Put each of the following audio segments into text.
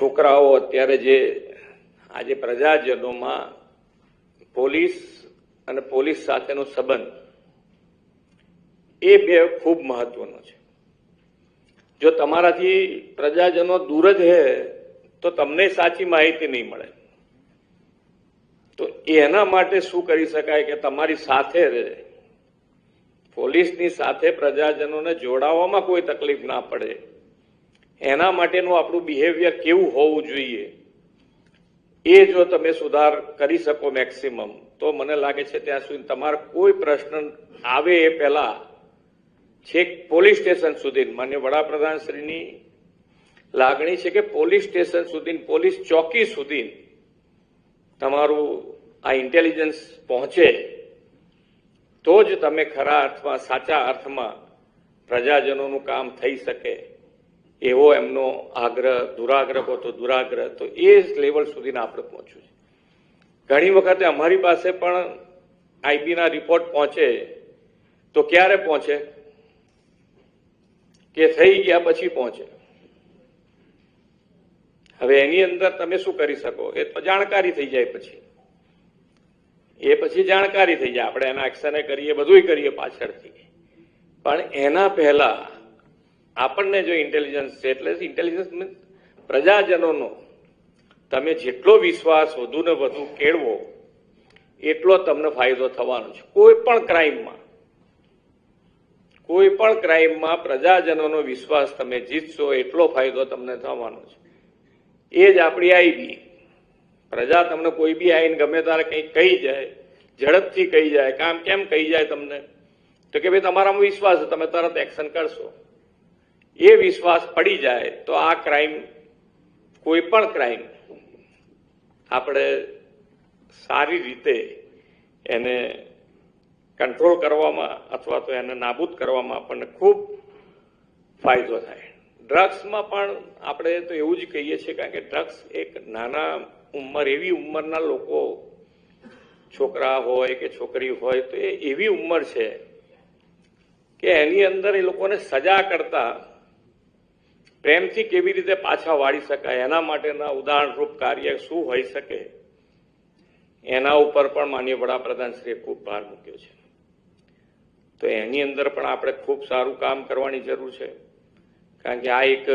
છોકરાઓ અત્યારે જે આજે પ્રજાજનોમાં પોલીસ અને પોલીસ સાથેનો સંબંધ એ બે ખૂબ મહત્વનો છે. જો તમારાથી પ્રજાજનો દૂર જ હે, તો તમને સાચી માહિતી નહીં મળે. તો એના માટે શું કરી શકાય કે તમારી સાથે રહે? પોલીસની સાથે પ્રજાજનોને જોડાવામાં કોઈ તકલીફ ના પડે. એના માટેનું આપણું બિહેવિયર કેવું હોવું જોઈએ? એ જો તમે સુધાર કરી શકો મેક્સિમમ તો મને લાગે છે ત્યાં સુધી તમારો કોઈ પ્રશ્ન આવે એ પહેલા છેક પોલીસ સ્ટેશન સુધી. માન્ય વડાપ્રધાન શ્રીની લાગણી છે કે પોલીસ સ્ટેશન સુધી, પોલીસ ચોકી સુધી તમારું આ ઇન્ટેલિજન્સ પહોંચે, તો જ તમે ખરા અર્થમાં સાચા અર્થમાં પ્રજાજનોનું કામ થઈ શકે. એવો એમનો આગ્રહ, દુરાગ્રહ કહો તો દુરાગ્રહ, તો એ લેવલ સુધીને આપણે પહોંચ્યું છે. ઘણી વખતે અમારી પાસે પણ આઈબીના રિપોર્ટ પહોંચે. તો ક્યારે પહોંચે? કે થઈ ગયા પછી પહોંચે. હવે એની અંદર તમે શું કરી શકો? એ તો જાણકારી થઈ જાય પછી. એ પછી જાણકારી થઈ જાય. આપણે એના એક્શને કરીએ, બધુંય કરીએ પાછળથી. પણ એના પહેલા આપણને જો ઇન્ટેલિજન્સ છે, એટલે ઇન્ટેલિજન્સ મીન્સ પ્રજાજનોનો. તમે જેટલો વિશ્વાસ વધુ ને વધુ કેળવો, એટલો તમને ફાયદો થવાનો છે. કોઈ પણ ક્રાઇમમાં કોઈ પણ ક્રાઇમમાં પ્રજાજનોનો વિશ્વાસ તમે જીતશો, એટલો ફાયદો તમને થવાનો છે. એ જ આપણી આઈબી પ્રજા તમને કોઈ બી આવીને ગમે ત્યારે કંઈક કહી જાય, ઝડપથી કહી જાય, કામ કેમ કહી જાય તમને? તો કે ભાઈ, તમારામાં વિશ્વાસ છે, તમે તરત એક્શન કરશો. એ વિશ્વાસ પડી જાય તો આ ક્રાઇમ કોઈ પણ ક્રાઇમ આપણે સારી રીતે એને કંટ્રોલ કરવામાં અથવા તો એને નાબૂદ કરવામાં આપણને ખૂબ ફાયદો થાય. ડ્રગ્સમાં પણ આપણે તો એવું જ કહીએ છીએ કારણ કે ડ્રગ્સ એક નાના ઉંમર, એવી ઉંમરના લોકો છોકરા હોય કે છોકરી હોય તો એ એવી ઉંમર છે કે એની અંદર એ લોકોને સજા કરતા પ્રેમથી કેવી રીતે પાછા વાળી શકાય, એના માટેના ઉદાહરણરૂપ કાર્ય શું હોઈ શકે, એના ઉપર પણ માનીય વડાપ્રધાનશ્રીએ ખૂબ ભાર મૂક્યો છે. તો એની અંદર પણ આપણે ખૂબ સારું કામ કરવાની જરૂર છે. કારણ કે આ એક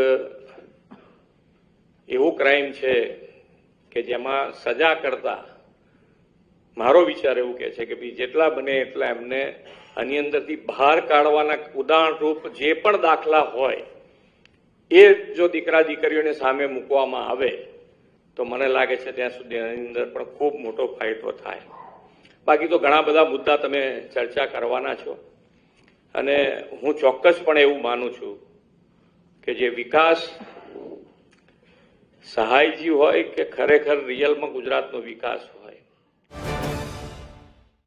એવું ક્રાઇમ છે કે જેમાં સજા કરતા મારો વિચાર એવું કહે છે કે ભાઈ જેટલા બને એટલા એમને આની અંદરથી બહાર કાઢવાના ઉદાહરણરૂપ જે પણ દાખલા હોય એ જો દીકરા દીકરીઓને સામે મૂકવામાં આવે, તો મને લાગે છે ત્યાં સુધી એની અંદર પણ ખૂબ મોટો ફાયદો થાય. બાકી તો ઘણા બધા મુદ્દા તમે ચર્ચા કરવાના છો. અને હું ચોક્કસપણે એવું માનું છું કે જે વિકાસ સહાયજી હોય કે ખરેખર રિયલમાં ગુજરાતનો વિકાસ હોય